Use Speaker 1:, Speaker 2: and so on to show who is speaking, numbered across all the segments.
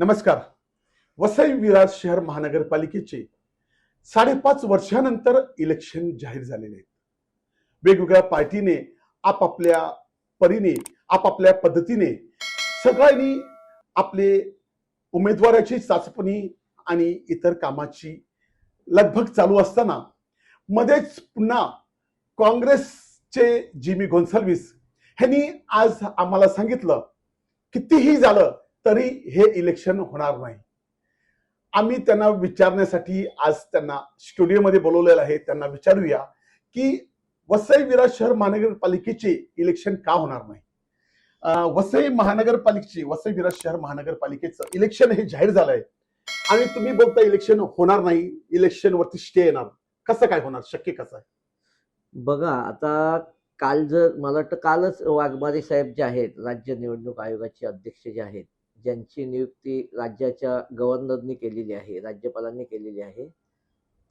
Speaker 1: नमस्कार. वसई विराज शहर महानगरपालिकेचे साडेपाच वर्षानंतर इलेक्शन जाहीर झालेले आहेत. वेगवेगळ्या पार्टीने आपापल्या परीने आपापल्या पद्धतीने सगळ्यांनी आपले उमेदवाराची चाचपणी आणि इतर कामाची लगभग चालू असताना मध्येच पुन्हा काँग्रेसचे जिमी गोन्साल्विस ह्यांनी आज आम्हाला सांगितलं कितीही झालं तरी हे इलेक्शन होणार नाही. आम्ही त्यांना विचारण्यासाठी आज त्यांना स्टुडिओमध्ये बोलवलेलं आहे. त्यांना विचारूया की वसई विरार शहर महानगरपालिकेचे इलेक्शन का होणार नाही? वसई महानगरपालिकेचे वसई विरार शहर महानगरपालिकेचं इलेक्शन हे जाहीर झालंय. आणि तुम्ही बोलता इलेक्शन होणार नाही. इलेक्शन वरती स्टे येणार. कसं काय होणार? शक्य कसं आहे?
Speaker 2: बघा आता काल जर मला वाटतं कालच वाघमारे साहेब जे आहेत राज्य निवडणूक आयोगाचे अध्यक्ष जे आहेत ज्यांची नियुक्ती राज्याच्या गव्हर्नरनी केलेली आहे राज्यपालांनी केलेली आहे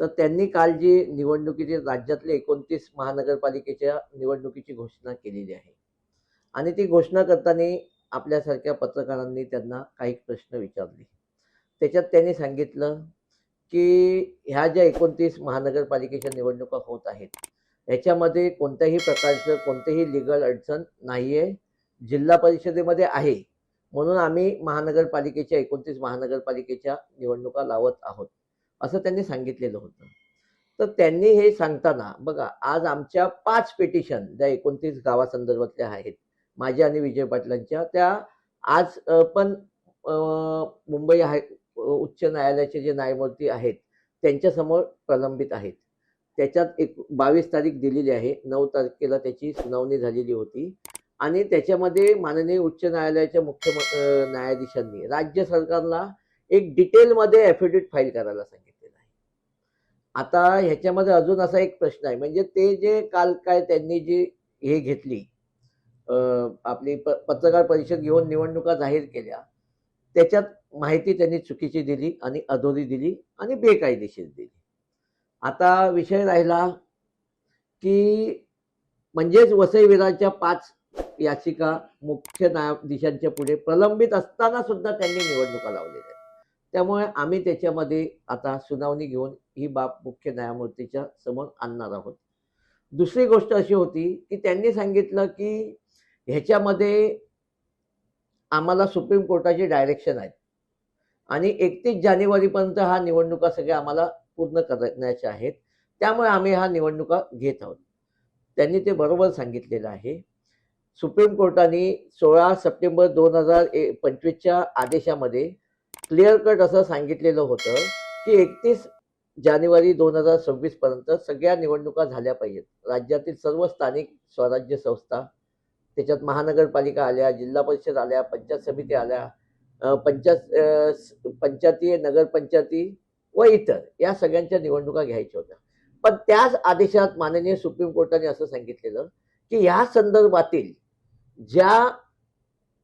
Speaker 2: तर त्यांनी काल जी निवडणुकीची राज्यातल्या एकोणतीस महानगरपालिकेच्या निवडणुकीची घोषणा केलेली आहे. आणि ती घोषणा करताना आपल्यासारख्या पत्रकारांनी त्यांना काही प्रश्न विचारले. त्याच्यात त्यांनी सांगितलं की ह्या ज्या एकोणतीस महानगरपालिकेच्या निवडणुका होत आहेत याच्यामध्ये कोणत्याही प्रकारचं कोणतेही लिगल अडचण नाही आहे जिल्हा परिषदेमध्ये आहे म्हणून आम्ही महानगरपालिकेच्या एकोणतीस महानगरपालिकेच्या निवडणुका लावत आहोत असं त्यांनी सांगितलेलं होतं. तर त्यांनी हे सांगताना बघा आज आमच्या पाच पेटिशन ज्या एकोणतीस गावासंदर्भातल्या आहेत माझ्या आणि विजय पाटलांच्या त्या आज पण मुंबई हाय उच्च न्यायालयाचे जे न्यायमूर्ती आहेत त्यांच्यासमोर प्रलंबित आहेत. त्याच्यात एक बावीस तारीख दिलेली आहे नऊ तारखेला त्याची सुनावणी झालेली होती. आणि त्याच्यामध्ये माननीय उच्च न्यायालयाच्या मुख्य म- न्यायाधीशांनी राज्य सरकारला एक डिटेलमध्ये ॲफिडेविट फाईल करायला सांगितलेलं आहे. आता ह्याच्यामध्ये अजून असा एक प्रश्न आहे म्हणजे ते जे काल काय त्यांनी जी हे घेतली आपली प पत्रकार परिषद घेऊन निवडणुका जाहीर केल्या त्याच्यात माहिती त्यांनी चुकीची दिली आणि अधोरी दिली आणि बेकायदेशीर दिली. आता विषय राहिला की म्हणजेच वसई विरारच्या पाच याचिका मुख्य न्यायाधीशांच्या पुढे प्रलंबित असताना सुद्धा त्यांनी निवडणुका लावलेल्या आहेत. त्यामुळे आम्ही त्याच्यामध्ये आता सुनावणी घेऊन ही बाब मुख्य न्यायमूर्तीच्या समोर आणणार आहोत. दुसरी गोष्ट अशी होती की त्यांनी सांगितलं की ह्याच्यामध्ये आम्हाला सुप्रीम कोर्टाचे डायरेक्शन आहेत. आणि एकतीस जानेवारीपर्यंत हा निवडणुका सगळ्या आम्हाला पूर्ण करण्याच्या आहेत. त्यामुळे आम्ही हा निवडणुका घेत आहोत. त्यांनी ते बरोबर सांगितलेलं आहे. सुप्रीम कोर्टाने सोळा सप्टेंबर दोन हजार ए पंचवीसच्या आदेशामध्ये क्लिअर कट असं सांगितलेलं होतं की एकतीस जानेवारी दोन हजार सव्वीस पर्यंत सगळ्या निवडणुका झाल्या पाहिजेत. राज्यातील सर्व स्थानिक स्वराज्य संस्था त्याच्यात महानगरपालिका आल्या जिल्हा परिषद आल्या पंचायत समिती आल्या पंचायत पंचायती नगरपंचायती व इतर या सगळ्यांच्या निवडणुका घ्यायच्या होत्या. पण त्याच आदेशात माननीय सुप्रीम कोर्टाने असं सांगितलेलं की ह्या संदर्भातील ज्या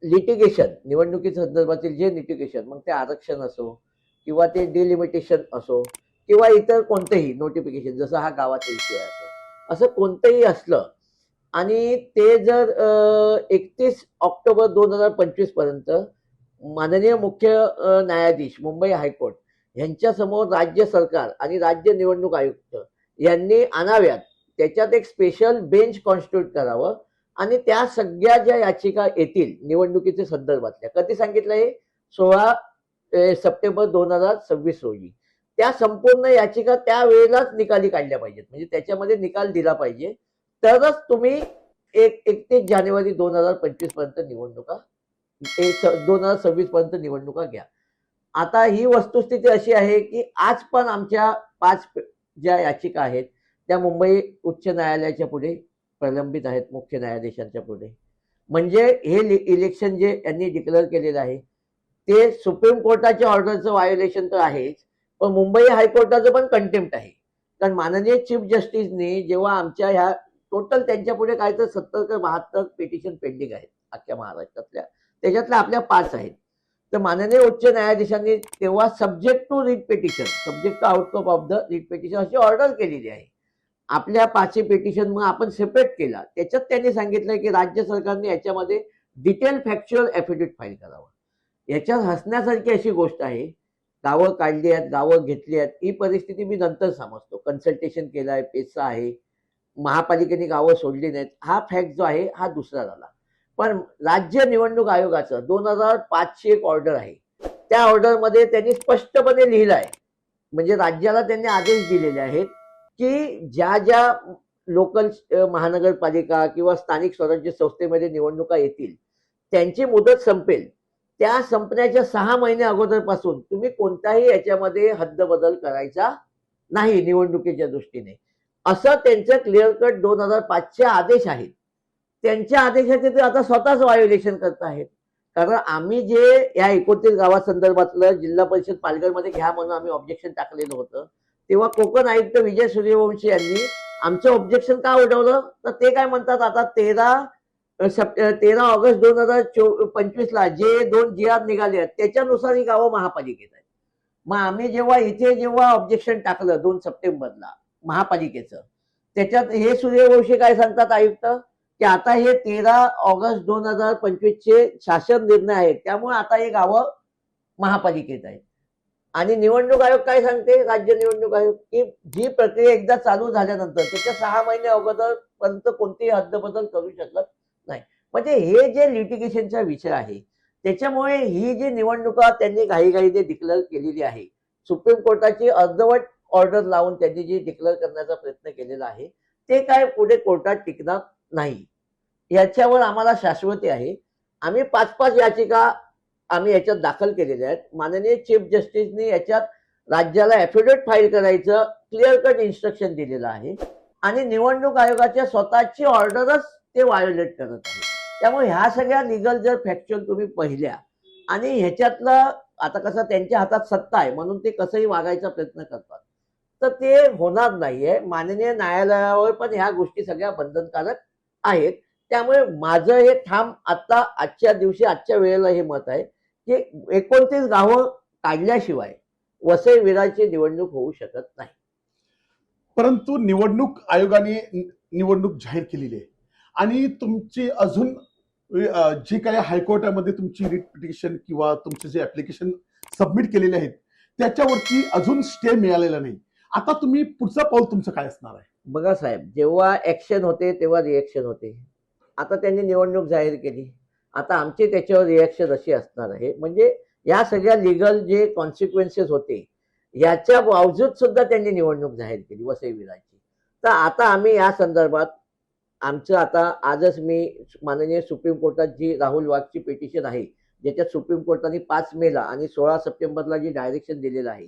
Speaker 2: लिटिगेशन निवडणुकी संदर्भातील जे लिटिगेशन मग ते आरक्षण असो किंवा ते डिलिमिटेशन असो किंवा इतर कोणतंही नोटिफिकेशन जसं हा गावाचा इश्यू आहे असो. असं कोणतंही असलं आणि ते जर एकतीस ऑक्टोबर दोन हजार पंचवीसपर्यंत माननीय मुख्य न्यायाधीश मुंबई हायकोर्ट यांच्यासमोर राज्य सरकार आणि राज्य निवडणूक आयुक्त यांनी आणाव्यात त्याच्यात एक स्पेशल बेंच कॉन्स्टिट्यूट करावं आणि त्या सगळ्या ज्या याचिका येतील निवडणुकीच्या संदर्भातल्या कधी सांगितलं हे सोळा सप्टेंबर दोन हजार सव्वीस रोजी. त्या संपूर्ण याचिका त्यावेळेलाच निकाली काढल्या पाहिजेत. म्हणजे त्याच्यामध्ये निकाल दिला पाहिजे. तरच तुम्ही एक एकतीस जानेवारी दोन हजार पंचवीसपर्यंत निवडणुका दोन हजार सव्वीस पर्यंत निवडणुका घ्या. आता ही वस्तुस्थिती अशी आहे की आज पण आमच्या पाच ज्या याचिका आहेत त्या मुंबई उच्च न्यायालयाच्या पुढे प्रलंबित आहेत मुख्य न्यायाधीशांच्या पुढे. म्हणजे हे इलेक्शन जे यांनी डिक्लेअर केलेलं आहे ते सुप्रीम कोर्टाच्या ऑर्डरचं व्हायोलेशन तर आहेच पण मुंबई हायकोर्टाचं पण कंटेम्प्ट आहे. कारण माननीय चीफ जस्टिसने जेव्हा आमच्या ह्या टोटल त्यांच्या पुढे काय तर सत्तर ते बहात्तर पिटिशन पेंडिंग आहेत अख्ख्या महाराष्ट्रातल्या. त्याच्यातल्या आपल्या पाच आहेत. तर माननीय उच्च न्यायाधीशांनी तेव्हा subject to writ petition subject to outcome of the writ petition अशी ऑर्डर केलेली आहे. आपल्या पाचशे पेटिशन मग आपण सेपरेट केला. त्याच्यात त्यांनी सांगितलं की राज्य सरकारने याच्यामध्ये डिटेल फॅक्च्युअल ॲफिडेविट फाईल करावा. याच्यात हसण्यासारखी अशी गोष्ट आहे. गावं काढली आहेत गावं घेतली आहेत. ही परिस्थिती मी नंतर समजतो. कन्सल्टेशन केलं आहे पेसा आहे. महापालिकेने गावं सोडली नाहीत. हा फॅक्ट जो आहे हा दुसरा झाला. पण राज्य निवडणूक आयोगाचं दोन हजार पाचशे एक ऑर्डर आहे. त्या ऑर्डरमध्ये त्यांनी स्पष्टपणे लिहिलं आहे म्हणजे राज्याला त्यांनी आदेश दिलेले आहेत. की ज्या ज्या लोकल महानगरपालिका किंवा स्थानिक स्वराज्य संस्थेमध्ये निवडणुका येतील त्यांची मुदत संपेल. त्या संपण्याच्या सहा महिने अगोदरपासून तुम्ही कोणताही याच्यामध्ये हद्दबदल करायचा नाही निवडणुकीच्या दृष्टीने. असं त्यांचं क्लिअर कट दोन हजार पाचचे आदेश आहेत. त्यांच्या आदेशाचे ते आता स्वतःच व्हायोलेशन करत आहेत. कारण आम्ही जे या एकोणतीस गावासंदर्भातलं जिल्हा परिषद पालघरमध्ये घ्या म्हणून आम्ही ऑब्जेक्शन टाकलेलं होतं. तेव्हा कोकण आयुक्त विजय सूर्यवंशी यांनी आमचं ऑब्जेक्शन का उठवलं तर ते काय म्हणतात आता? तेरा सप तेरा ऑगस्ट दोन हजार चो पंचवीसला जे दोन जी आर निघाले आहेत त्याच्यानुसार ही गावं महापालिकेत आहेत. मग आम्ही जेव्हा इथे जेव्हा ऑब्जेक्शन टाकलं दोन सप्टेंबरला महापालिकेचं त्याच्यात हे सूर्यवंशी काय सांगतात आयुक्त? की आता हे तेरा ऑगस्ट दोन हजार पंचवीसचे शासन निर्णय आहेत त्यामुळे आता हे गावं महापालिकेत आहेत. आणि निवडणूक आयोग काय सांगते? राज्य निवडणूक आयोग की जी प्रक्रिया एकदा चालू झाल्यानंतर त्याच्या सहा महिने अगोदर पर्यंत कोणतीही हद्दबदल करू शकत नाही. म्हणजे हे जे लिटिगेशनचा विषय आहे त्याच्यामुळे ही जी निवडणुका त्यांनी घाईघाईने डिक्लेअर केलेली आहे सुप्रीम कोर्टाची अर्धवट ऑर्डर लावून त्यांनी जी डिक्लेअर करण्याचा प्रयत्न केलेला आहे ते काय पुढे कोर्टात टिकणार नाही. याच्यावर आम्हाला शाश्वती आहे. आम्ही पाच पाच याचिका आम्ही याच्यात दाखल केलेले आहेत. माननीय चीफ जस्टिसनी याच्यात राज्याला ॲफिडेविट फाईल करायचं क्लिअर कट इन्स्ट्रक्शन दिलेलं आहे. आणि निवडणूक आयोगाच्या स्वतःची ऑर्डरच ते व्हायोलेट करत आहे. त्यामुळे ह्या सगळ्या लिगल जर फॅक्च्युअल तुम्ही पहिल्या आणि ह्याच्यातलं आता कसं त्यांच्या हातात सत्ता आहे म्हणून ते कसंही वागायचा प्रयत्न करतात तर ते होणार नाहीये. माननीय न्यायालयावर पण ह्या गोष्टी सगळ्या बंधनकारक आहेत. त्यामुळे माझं हे ठाम आता आजच्या दिवशी आजच्या वेळेला हे मत आहे. की एकोणतीस गावं काढल्याशिवाय वसई विराची निवडणूक होऊ शकत नाही.
Speaker 1: परंतु निवडणूक आयोगाने निवडणूक जाहीर केलेली आहे. आणि तुमची अजून जे काही हायकोर्टामध्ये तुमची रिट पिटिशन किंवा तुमचे जे ऍप्लिकेशन सबमिट केलेले आहेत त्याच्यावरती अजून स्टे मिळालेला नाही. आता तुम्ही पुढचं पाऊल तुमचं काय असणार आहे?
Speaker 2: बघा साहेब जेव्हा ऍक्शन होते तेव्हा रिएक्शन होते. आता त्यांनी निवडणूक जाहीर केली. आता आमची त्याच्यावर रिॲक्शन अशी असणार आहे. म्हणजे या सगळ्या लिगल जे कॉन्सिक्वेन्सेस होते याच्या बावजूद सुद्धा त्यांनी निवडणूक जाहीर केली वसई विराची तर आता आम्ही या संदर्भात आमचं आता आजच मी माननीय सुप्रीम कोर्टात जी राहुल वाघची पिटिशन आहे ज्याच्यात सुप्रीम कोर्टाने पाच मेला आणि सोळा सप्टेंबरला जी डायरेक्शन दिलेलं आहे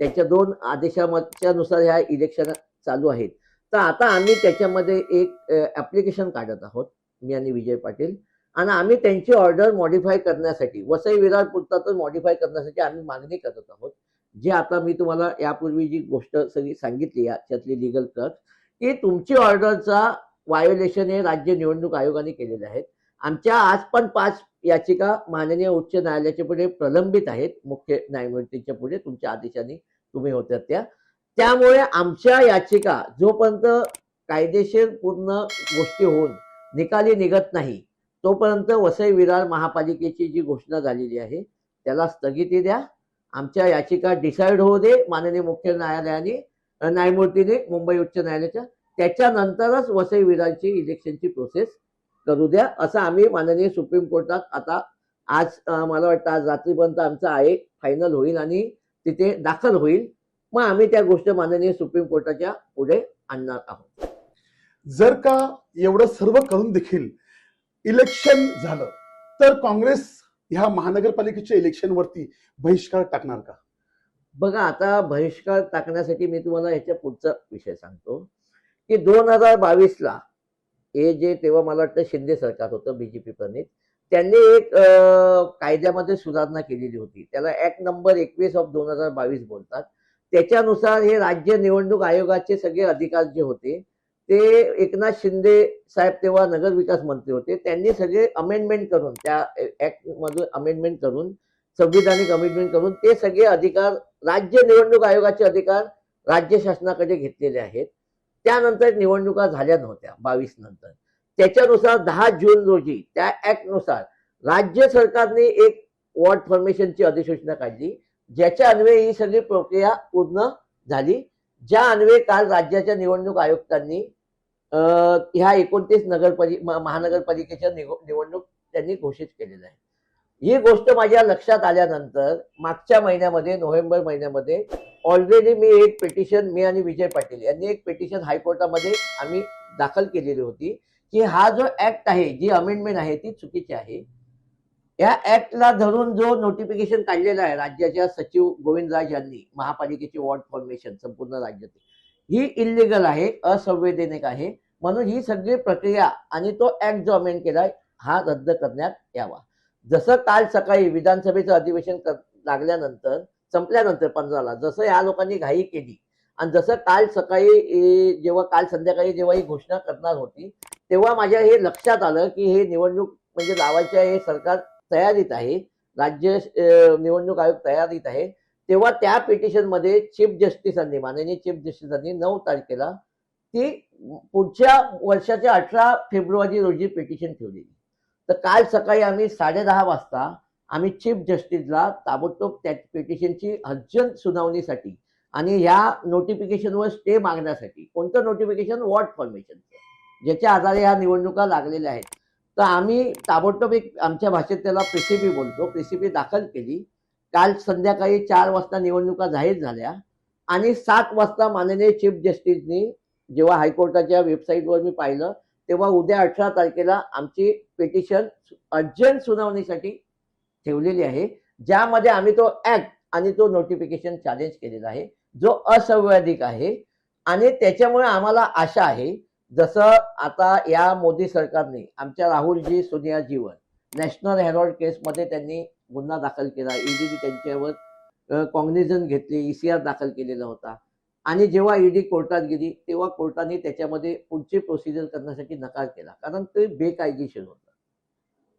Speaker 2: त्याच्या दोन आदेशाच्या नुसार ह्या इलेक्शन चालू आहेत. तर आता आम्ही त्याच्यामध्ये एक ऍप्लिकेशन काढत आहोत मी आणि विजय पाटील. आणि आम्ही त्यांची ऑर्डर मॉडिफाय करण्यासाठी वसई विरार पुरतातच तर मॉडिफाय करण्यासाठी आम्ही मागणी करत आहोत. जे आता मी तुम्हाला यापूर्वी जी गोष्ट सगळी सांगितली याच्यातली लिगल क्लर्क की तुमची ऑर्डरचा वायोलेशन हे राज्य निवडणूक आयोगाने केलेले आहेत. आमच्या आज पण पाच याचिका माननीय उच्च न्यायालयाच्या पुढे प्रलंबित आहेत. मुख्य न्यायमूर्तीच्या पुढे तुमच्या आदेशाने तुम्ही होत्या त्या. त्यामुळे आमच्या याचिका जोपर्यंत कायदेशीर पूर्ण गोष्टी होऊन निकाली निघत नाही तोपर्यंत वसई विरार महापालिकेची जी घोषणा झालेली आहे त्याला स्थगिती द्या. आमच्या याचिका डिसाईड होऊ दे. माननीय मुख्य न्यायालयाने न्यायमूर्तीने मुंबई उच्च न्यायालयाच्या त्याच्यानंतरच वसई विरारची इलेक्शनची प्रोसेस करू द्या. असं आम्ही माननीय सुप्रीम कोर्टात आता आज मला वाटतं आज रात्रीपर्यंत आमचं आहे. फायनल होईल आणि तिथे दाखल होईल. मग आम्ही त्या गोष्ट माननीय सुप्रीम कोर्टाच्या पुढे आणणार आहोत.
Speaker 1: जर का एवढं सर्व करून देखील इलेक्शन झालं. तर काँग्रेस ह्या महानगरपालिकेच्या इलेक्शनवरती बहिष्कार टाकणार का?
Speaker 2: बघा आता बहिष्कार टाकण्यासाठी मी तुम्हाला ह्याच्या पुढचा विषय सांगतो. की दोन हजार बावीसला हे जे तेव्हा मला वाटतं शिंदे सरकार होतं बीजेपी प्रणित त्यांनी एक कायद्यामध्ये सुधारणा केलेली होती. त्याला ऍक्ट नंबर एकवीस ऑफ दोन हजार बावीस बोलतात. त्याच्यानुसार हे राज्य निवडणूक आयोगाचे सगळे अधिकार जे होते ते एकनाथ शिंदे साहेब तेव्हा नगरविकास मंत्री होते. त्यांनी सगळे अमेंडमेंट करून त्या ऍक्ट मधून अमेंडमेंट करून संविधानिक अमेंडमेंट करून ते सगळे अधिकार राज्य निवडणूक आयोगाचे अधिकार राज्य शासनाकडे घेतलेले आहेत. त्यानंतर निवडणुका झाल्या नव्हत्या बावीस नंतर. त्याच्यानुसार दहा जून रोजी त्या ऍक्टनुसार राज्य सरकारने एक वॉर्ड फॉर्मेशनची अधिसूचना काढली. ज्याच्या अन्वये ही सगळी प्रक्रिया पूर्ण झाली. ज्या अन्वये काल राज्याच्या निवडणूक आयुक्तांनी ह्या एकोणतीस नगरपालि महानगरपालिकेच्या निवडणूक त्यांनी घोषित केलेलं आहे. ही गोष्ट माझ्या लक्षात आल्यानंतर मागच्या महिन्यामध्ये नोव्हेंबर महिन्यामध्ये ऑलरेडी मी एक पिटिशन मी आणि विजय पाटील यांनी एक पिटिशन हायकोर्टामध्ये आम्ही दाखल केलेली होती की हा जो ऍक्ट आहे जी अमेंडमेंट आहे ती चुकीची आहे. या ऍक्टला धरून जो नोटिफिकेशन काढलेला आहे राज्याच्या सचिव गोविंदराज यांनी महापालिकेचे वॉर्ड फॉर्मेशन संपूर्ण राज्यातील ही इलिगल आहे असंवैधानिक आहे. म्हणून ही सगळी प्रक्रिया आणि तो ऍक्ट जो अमेंड केलाय हा रद्द करण्यात यावा. जसं काल सकाळी विधानसभेचं अधिवेशन कर- लागल्यानंतर संपल्यानंतर पंधराला जसं या लोकांनी घाई केली. आणि जसं काल सकाळी जेव्हा काल संध्याकाळी जेव्हा ही घोषणा करणार होती तेव्हा माझ्या हे लक्षात आलं की हे निवडणूक म्हणजे लावायच्या हे सरकार तयारीत आहे. राज्य निवडणूक आयोग तयारीत आहे. तेव्हा त्या पिटिशनमध्ये चीफ जस्टिसांनी माननीय चीफ जस्टिसांनी नऊ तारखेला ती पुढच्या वर्षाच्या अठरा फेब्रुवारी रोजी पिटिशन ठेवलेली. तर काल सकाळी आम्ही साडेदहा वाजता आम्ही चीफ जस्टिसला ताबडतोब त्या पिटिशनची अर्जंट सुनावणीसाठी आणि ह्या नोटिफिकेशनवर स्टे मागण्यासाठी कोणतं नोटिफिकेशन वॉर्ड फॉर्मेशनचं ज्याच्या आधारे ह्या निवडणुका लागलेल्या आहेत. तर आम्ही ताबडतोब एक आमच्या भाषेत त्याला प्रेसिपी बोलतो. प्रेसिपी दाखल केली. काल संध्याकाळी चार वाजता निवडणुका जाहीर झाल्या आणि सात वाजता माननीय चीफ जस्टिसनी जेव्हा हायकोर्टाच्या वेबसाईटवर मी पाहिलं तेव्हा उद्या अठरा तारखेला आमची पिटिशन अर्जंट सुनावणीसाठी ठेवलेली आहे. ज्यामध्ये आम्ही तो ऍक्ट आणि तो नोटिफिकेशन चॅलेंज केलेला आहे. जो असंवैधिक आहे आणि त्याच्यामुळे आम्हाला आशा आहे जसं आता या मोदी सरकारने आमच्या राहुलजी सोनियाजीवर नॅशनल हेरॉल्ड केसमध्ये त्यांनी गुन्हा दाखल केला. ईडीने त्यांच्यावर कॉग्निझन घेतली ईसीआर दाखल केलेला होता. आणि जेव्हा ईडी कोर्टात गेली तेव्हा कोर्टाने त्याच्यामध्ये पुढची प्रोसिजर करण्यासाठी नकार केला. कारण ते बेकायदेशीर होतं.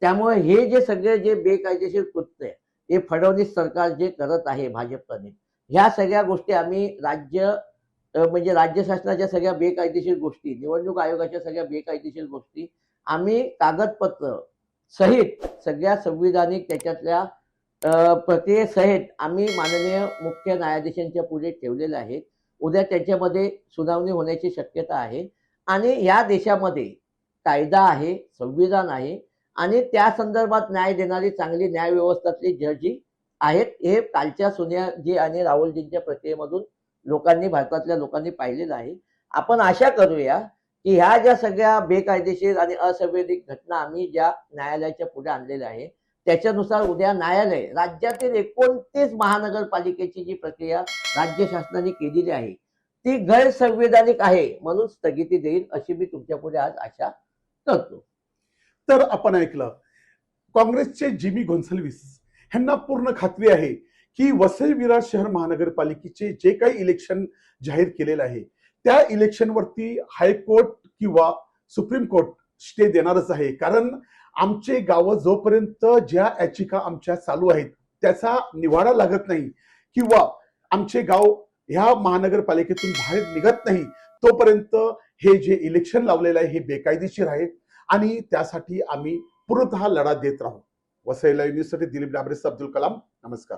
Speaker 2: त्यामुळे हे जे सगळे जे बेकायदेशीर कृत्य आहे, हे फडणवीस सरकार जे करत आहे भाजपने ह्या सगळ्या गोष्टी आम्ही राज्य म्हणजे राज्य शासनाच्या सगळ्या बेकायदेशीर गोष्टी निवडणूक आयोगाच्या सगळ्या बेकायदेशीर गोष्टी आम्ही कागदपत्र सहित सगळ्या संविधानिक त्याच्यातल्या प्रक्रियेसहित आम्ही माननीय मुख्य न्यायाधीशांच्या पुढे ठेवलेले आहेत. उद्या त्याच्यामध्ये सुनावणी होण्याची शक्यता आहे. आणि या देशामध्ये कायदा आहे संविधान आहे आणि त्या संदर्भात न्याय देणारी चांगली न्यायव्यवस्थातली जजी आहेत. हे कालच्या सोनियाजी आणि राहुलजींच्या प्रक्रियेमधून लोकांनी भारतातल्या लोकांनी पाहिलेलं आहे. आपण आशा करूया की ह्या ज्या सगळ्या बेकायदेशीर आणि असंवैधिक घटना आम्ही ज्या न्यायालयाच्या पुढे आणलेल्या आहे त्याच्यानुसार उद्या न्यायालय राज्यातील एकोणतीस महानगरपालिकेची जी प्रक्रिया राज्य शासनाने केलेली आहे ती गैरसंवैधानिक आहे म्हणून स्थगिती देईल अशी मी तुमच्यापुढे आज आशा करतो.
Speaker 1: तर आपण ऐकलं काँग्रेसचे जिमी गोन्सल्विस यांना पूर्ण खात्री आहे की वसई विरार शहर महानगरपालिकेचे जे काही इलेक्शन जाहीर केलेलं आहे त्या इलेक्शनवरती हायकोर्ट किंवा सुप्रीम कोर्ट स्टे देणारच आहे. कारण आमचे गावं जोपर्यंत ज्या याचिका आमच्या चालू आहेत त्याचा निवाडा लागत नाही किंवा आमचे गाव ह्या महानगरपालिकेतून बाहेर निघत नाही तोपर्यंत हे जे इलेक्शन लावलेलं आहे हे बेकायदेशीर आहे आणि त्यासाठी आम्ही पूर्णतः लढा देत राहू. वसईला युनिव्हर्सिटी दिलीप डाबरेस अब्दुल कलाम नमस्कार.